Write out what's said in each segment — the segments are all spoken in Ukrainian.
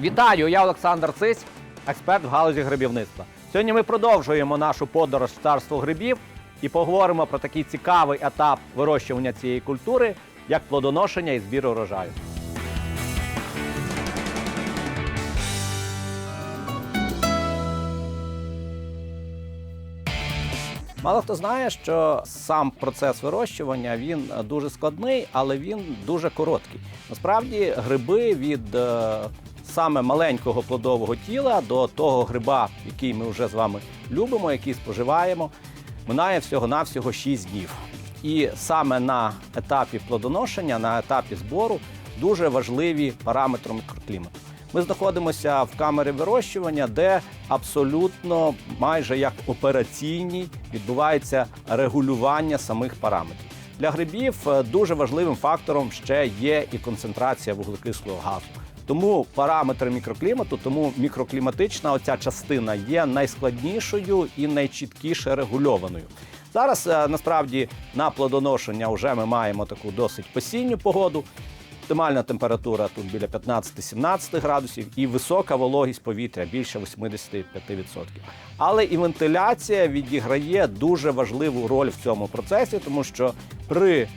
Вітаю, я Олександр Цись, експерт в галузі грибівництва. Сьогодні ми продовжуємо нашу подорож в царство грибів і поговоримо про такий цікавий етап вирощування цієї культури, як плодоношення і збір урожаю. Мало хто знає, що сам процес вирощування він е, дуже складний, але він дуже короткий. Насправді, гриби від е, саме маленького плодового тіла до того гриба, який ми вже з вами любимо, який споживаємо, минає всього-навсього 6 днів. І саме на етапі плодоношення, на етапі збору, дуже важливі параметри мікроклімату. Ми знаходимося в камері вирощування, де абсолютно майже як операційній відбувається регулювання самих параметрів. Для грибів е, дуже важливим фактором ще є і концентрація вуглекислого газу. Тому параметри мікроклімату, тому мікрокліматична оця частина є найскладнішою і найчіткіше регульованою. Зараз е, насправді на плодоношення вже ми маємо таку досить посінню погоду. Оптимальна температура тут біля 15-17 градусів і висока вологість повітря більше 85%. Але і вентиляція відіграє дуже важливу роль в цьому процесі, тому що при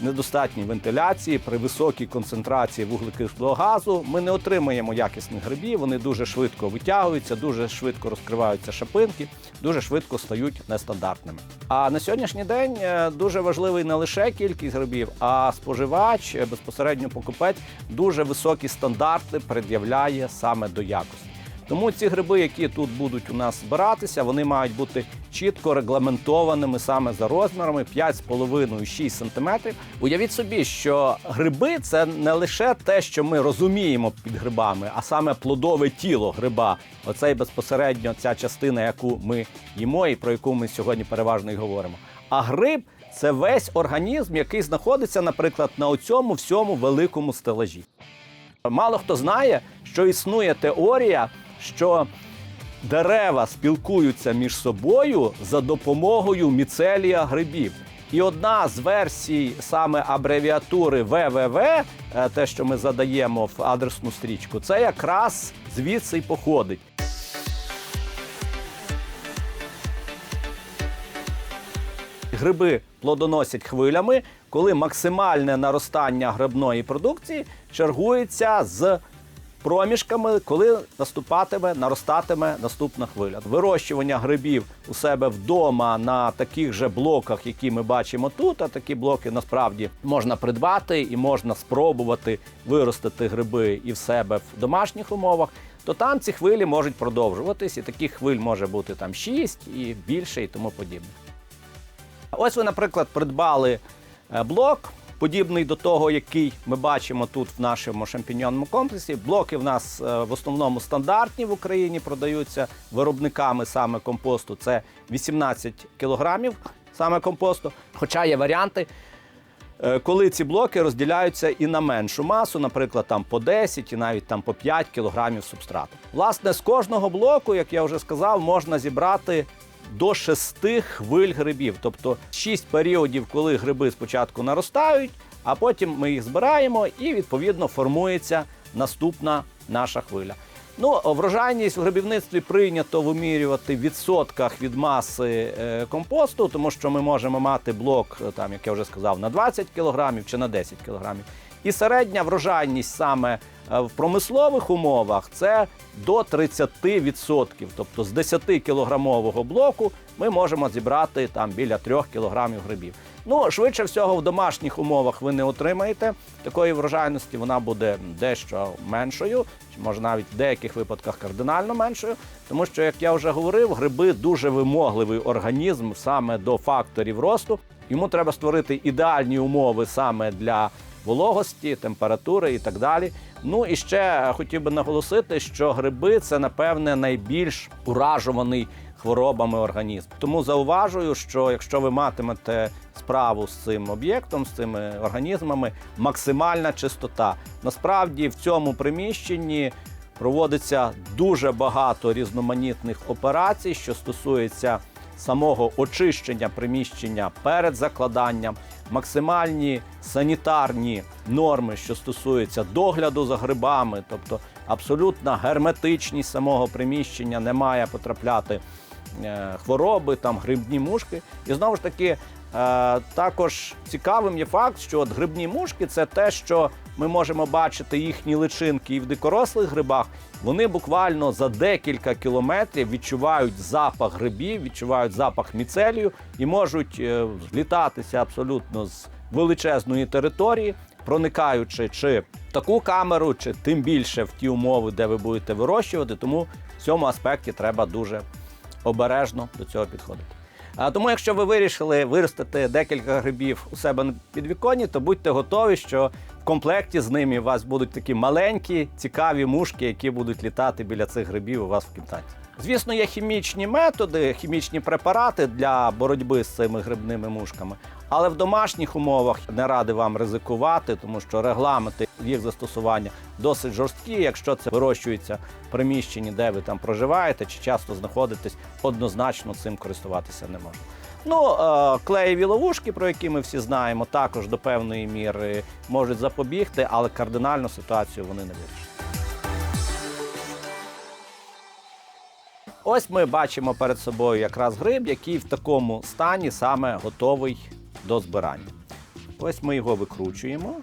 недостатній вентиляції, при високій концентрації вуглекислого газу ми не отримаємо якісних грибів. Вони дуже швидко витягуються, дуже швидко розкриваються шапинки, дуже швидко стають нестандартними. А на сьогоднішній день е, дуже важливий не лише кількість грибів, а споживач, е, безпосередньо покупець, дуже високі стандарти пред'являє саме до якості. Тому ці гриби, які тут будуть у нас збиратися, вони мають бути чітко регламентованими саме за розмірами 5,5-6 см. Уявіть собі, що гриби це не лише те, що ми розуміємо під грибами, а саме плодове тіло гриба. Оцей безпосередньо ця частина, яку ми їмо, і про яку ми сьогодні переважно і говоримо. А гриб це весь організм, який знаходиться, наприклад, на оцьому всьому великому стелажі. Мало хто знає, що існує теорія, що дерева спілкуються між собою за допомогою міцелія грибів. І одна з версій саме абревіатури ВВВ, е, те, що ми задаємо в адресну стрічку, це якраз звідси й походить. Гриби плодоносять хвилями, коли максимальне наростання грибної продукції чергується з проміжками, коли наступатиме, наростатиме наступна хвиля. Вирощування грибів у себе вдома на таких же блоках, які ми бачимо тут. А такі блоки насправді можна придбати і можна спробувати виростити гриби і в себе в домашніх умовах. То там ці хвилі можуть продовжуватись, і таких хвиль може бути там 6 і більше, і тому подібне. Ось ви, наприклад, придбали е, блок, подібний до того, який ми бачимо тут в нашому шампіньонному комплексі. Блоки в нас е, в основному стандартні в Україні продаються виробниками саме компосту. Це 18 кілограмів саме компосту. Хоча є варіанти, е, коли ці блоки розділяються і на меншу масу, наприклад, там по 10 і навіть там по 5 кілограмів субстрату. Власне, з кожного блоку, як я вже сказав, можна зібрати до шести хвиль грибів, тобто шість періодів, коли гриби спочатку наростають, а потім ми їх збираємо і відповідно формується наступна наша хвиля. Ну, врожайність в грибівництві прийнято вимірювати в відсотках від маси е, компосту, тому що ми можемо мати блок, е, там, як я вже сказав, на 20 кілограмів чи на 10 кілограмів. І середня врожайність саме е, в промислових умовах це до 30%. Тобто з 10 кілограмового блоку ми можемо зібрати там біля 3 кілограмів грибів. Ну, швидше всього, в домашніх умовах ви не отримаєте такої врожайності, вона буде дещо меншою, чи може навіть в деяких випадках кардинально меншою. Тому що, як я вже говорив, гриби дуже вимогливий організм саме до факторів росту. Йому треба створити ідеальні умови саме для вологості, температури і так далі. Ну і ще хотів би наголосити, що гриби це напевне найбільш уражуваний хворобами організм. Тому зауважую, що якщо ви матимете справу з цим об'єктом, з цими організмами, максимальна чистота. Насправді в цьому приміщенні проводиться дуже багато різноманітних операцій, що стосується самого очищення приміщення перед закладанням, максимальні санітарні норми, що стосуються догляду за грибами, тобто абсолютна герметичність самого приміщення, не має потрапляти е, хвороби, там грибні мушки. І знову ж таки, е, також цікавим є факт, що от грибні мушки це те, що ми можемо бачити їхні личинки і в дикорослих грибах. Вони буквально за декілька кілометрів відчувають запах грибів, відчувають запах міцелію і можуть е, злітатися абсолютно з величезної території, проникаючи чи в таку камеру, чи тим більше в ті умови, де ви будете вирощувати. Тому в цьому аспекті треба дуже обережно до цього підходити. Тому, якщо ви вирішили виростити декілька грибів у себе на підвіконні, то будьте готові, що комплекті з ними у вас будуть такі маленькі, цікаві мушки, які будуть літати біля цих грибів у вас в кімнаті. Звісно, є хімічні методи, хімічні препарати для боротьби з цими грибними мушками, але в домашніх умовах не ради вам ризикувати, тому що регламенти їх застосування досить жорсткі. Якщо це вирощується в приміщенні, де ви там проживаєте чи часто знаходитесь, однозначно цим користуватися не можна. Ну, е, клеєві ловушки, про які ми всі знаємо, також до певної міри можуть запобігти, але кардинальну ситуацію вони не вирішать. Ось ми бачимо перед собою якраз гриб, який в такому стані саме готовий до збирання. Ось ми його викручуємо.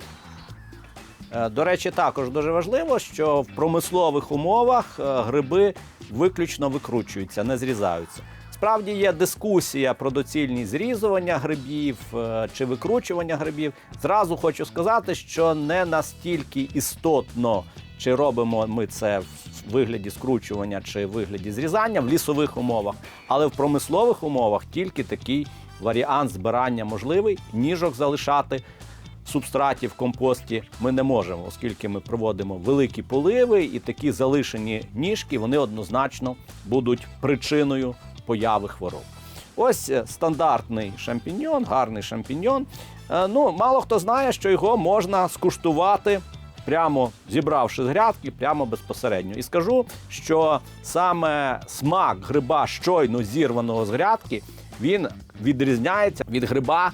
Е, До речі, також дуже важливо, що в промислових умовах е, гриби виключно викручуються, не зрізаються. Справді є дискусія про доцільність зрізування грибів е, чи викручування грибів. Зразу хочу сказати, що не настільки істотно, чи робимо ми це в вигляді скручування чи в вигляді зрізання в лісових умовах, але в промислових умовах тільки такий варіант збирання можливий, ніжок залишати субстратів в компості ми не можемо, оскільки ми проводимо великі поливи, і такі залишені ніжки вони однозначно будуть причиною появи хвороб. Ось е, стандартний шампіньйон, гарний шампіньйон. Е, Ну, мало хто знає, що його можна скуштувати прямо зібравши з грядки, прямо безпосередньо. І скажу, що саме смак гриба щойно зірваного з грядки, він відрізняється від гриба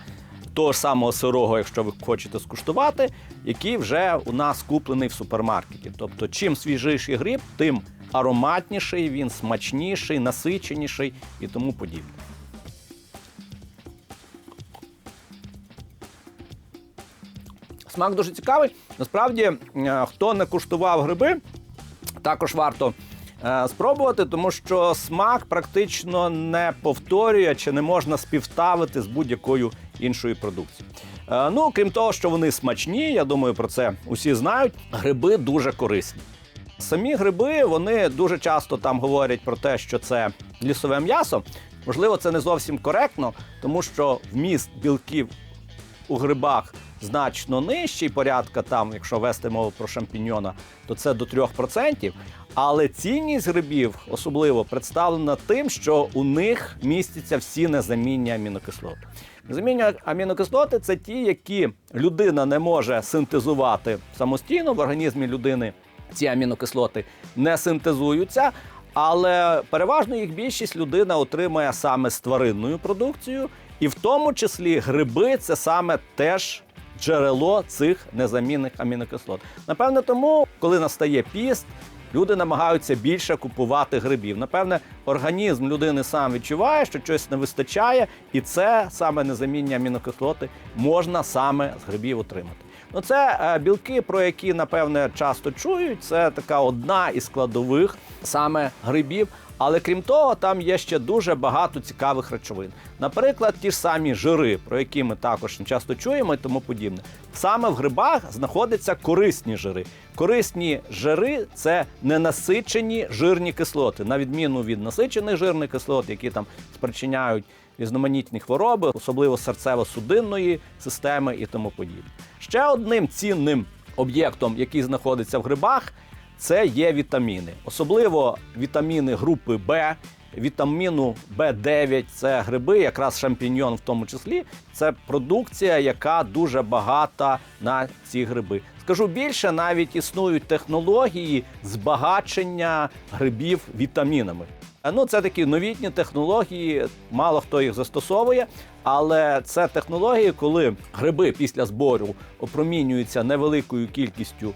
того ж самого сирого, якщо ви хочете скуштувати, який вже у нас куплений в супермаркеті. Тобто, чим свіжіший гриб, тим ароматніший, він смачніший, насиченіший і тому подібне. Смак дуже цікавий. Насправді, е, хто не куштував гриби, також варто е, спробувати, тому що смак практично не повторює чи не можна співставити з будь-якою іншою продукцією. Е, Ну, крім того, що вони смачні, я думаю, про це усі знають. Гриби дуже корисні. Самі гриби вони дуже часто там говорять про те, що це лісове м'ясо. Можливо, це не зовсім коректно, тому що вміст білків у грибах значно нижчий, порядка там, якщо вести мову про шампіньйона, то це до 3%. Але цінність грибів особливо представлена тим, що у них містяться всі незамінні амінокислоти. Незамінні амінокислоти це ті, які людина не може синтезувати самостійно в організмі людини. Ці амінокислоти не синтезуються, але переважно їх більшість людина отримує саме з тваринною продукцією, і в тому числі гриби це саме теж джерело цих незамінних амінокислот. Напевне, тому, коли настає піст, люди намагаються більше купувати грибів. Напевне, організм людини сам відчуває, що щось не вистачає, і це саме незамінні амінокислоти можна саме з грибів отримати. Ну, це е, білки, про які напевне часто чують. Це така одна із складових саме грибів. Але крім того, там є ще дуже багато цікавих речовин. Наприклад, ті ж самі жири, про які ми також часто чуємо і тому подібне. Саме в грибах знаходяться корисні жири. Корисні жири це ненасичені жирні кислоти, на відміну від насичених жирних кислот, які там спричиняють різноманітні хвороби, особливо серцево-судинної системи і тому подібне. Ще одним цінним об'єктом, який знаходиться в грибах, це є вітаміни, особливо вітаміни групи Б, вітаміну Б9, це гриби, якраз шампіньйон в тому числі. Це продукція, яка дуже багата на ці гриби. Скажу більше, навіть існують технології збагачення грибів вітамінами. Е, Ну, це такі новітні технології, мало хто їх застосовує, але це технології, коли гриби після збору опромінюються невеликою кількістю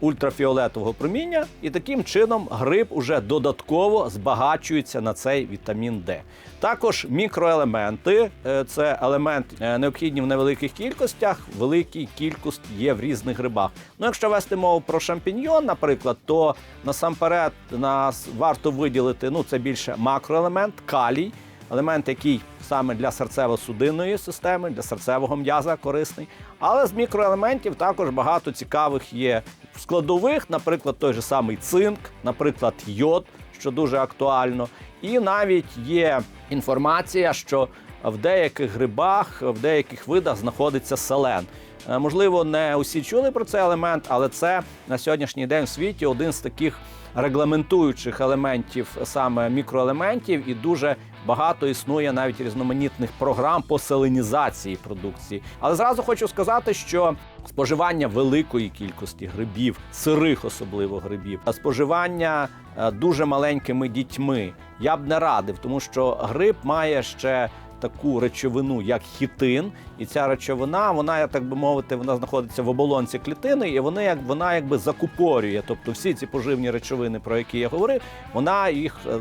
ультрафіолетового проміння, і таким чином гриб уже додатково збагачується на цей вітамін Д. Також мікроелементи е, це елементи е, необхідні в невеликих кількостях, великій кількість є в різних грибах. Ну, якщо вести мову про шампіньйон, наприклад, то насамперед нас варто виділити ну це більше макроелемент, калій, елемент, який саме для серцево-судинної системи, для серцевого м'яза корисний. Але з мікроелементів також багато цікавих є складових, наприклад, той же самий цинк, наприклад, йод, що дуже актуально. І навіть є інформація, що в деяких грибах, в деяких видах знаходиться селен. Е, Можливо, не усі чули про цей елемент, але це на сьогоднішній день в світі один з таких регламентуючих елементів, саме мікроелементів, і дуже багато існує навіть різноманітних програм по селенізації продукції. Але зразу хочу сказати, що споживання великої кількості грибів, сирих особливо грибів, а споживання е, дуже маленькими дітьми я б не радив, тому що гриб має ще таку речовину, як хітин, і ця речовина, вона, так би мовити, вона знаходиться в оболонці клітини, і вони як вона якби закупорює. Тобто всі ці поживні речовини, про які я говорив, вона їх е,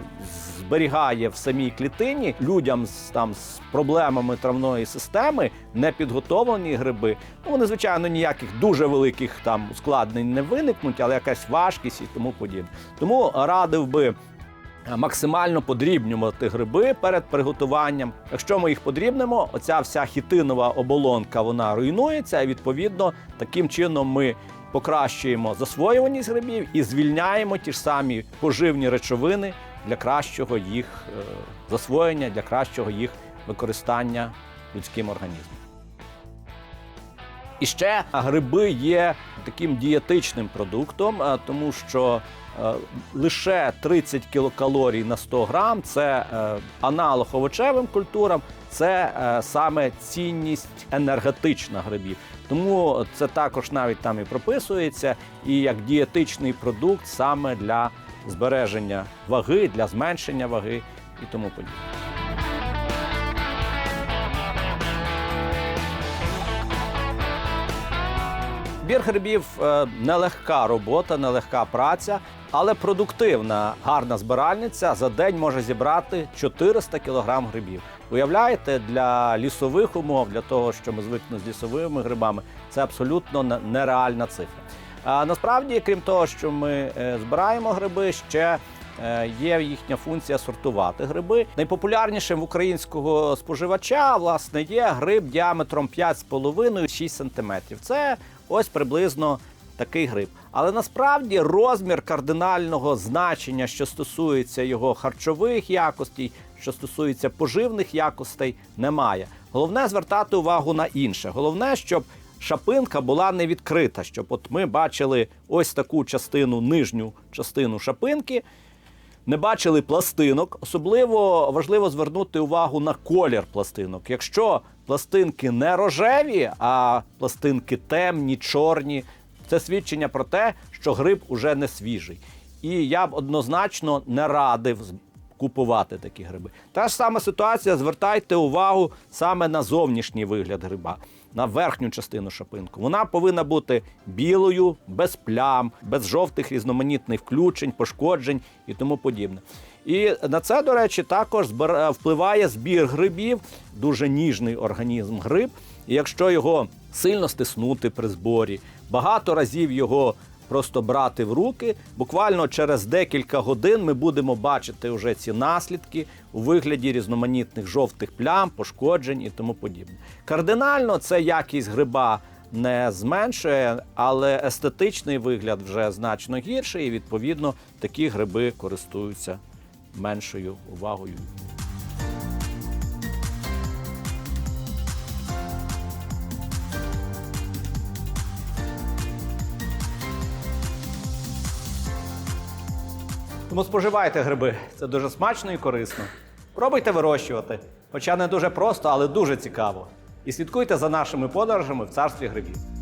зберігає в самій клітині. Людям з там з проблемами травної системи непідготовлені гриби. Ну вони, звичайно, ніяких дуже великих там ускладнень не виникнуть, але якась важкість і тому подібне. Тому радив би максимально подрібнювати гриби перед приготуванням. Якщо ми їх подрібнемо, оця вся хітинова оболонка вона руйнується, і відповідно таким чином ми покращуємо засвоюваність грибів і звільняємо ті ж самі поживні речовини для кращого їх е, засвоєння, для кращого їх використання людським організмом. І ще гриби є таким дієтичним продуктом, тому що е, лише 30 кілокалорій на 100 грам це е, аналог овочевим культурам, це саме цінність енергетична грибів. Тому це також навіть там і прописується, і як дієтичний продукт саме для збереження ваги, для зменшення ваги і тому подібне. Збір грибів е, нелегка робота, нелегка праця, але продуктивна, гарна збиральниця за день може зібрати 400 кг грибів. Уявляєте, для лісових умов, для того, що ми звикли з лісовими грибами, це абсолютно нереальна цифра. А насправді, крім того, що ми е, збираємо гриби, ще е, є їхня функція сортувати гриби. Найпопулярнішим в українського споживача власне є гриб діаметром 5,5-6 см. Це ось приблизно такий гриб. Але насправді розмір кардинального значення, що стосується його харчових якостей, що стосується поживних якостей, немає. Головне звертати увагу на інше. Головне, щоб шапинка була не відкрита, щоб от ми бачили ось таку частину, нижню частину шапинки, не бачили пластинок. Особливо важливо звернути увагу на колір пластинок. Якщо пластинки не рожеві, а пластинки темні, чорні, це свідчення про те, що гриб уже не свіжий. І я б однозначно не радив купувати такі гриби. Та ж сама ситуація, звертайте увагу саме на зовнішній вигляд гриба, на верхню частину шапинку. Вона повинна бути білою, без плям, без жовтих різноманітних включень, пошкоджень і тому подібне. І на це, до речі, також впливає збір грибів, дуже ніжний організм гриб. І якщо його сильно стиснути при зборі, багато разів його просто брати в руки. Буквально через декілька годин ми будемо бачити вже ці наслідки у вигляді різноманітних жовтих плям, пошкоджень і тому подібне. Кардинально це якість гриба не зменшує, але естетичний вигляд вже значно гірший, і відповідно такі гриби користуються меншою увагою. Тому споживайте гриби, це дуже смачно і корисно. Пробуйте вирощувати, хоча не дуже просто, але дуже цікаво. І слідкуйте за нашими подорожами в царстві грибів.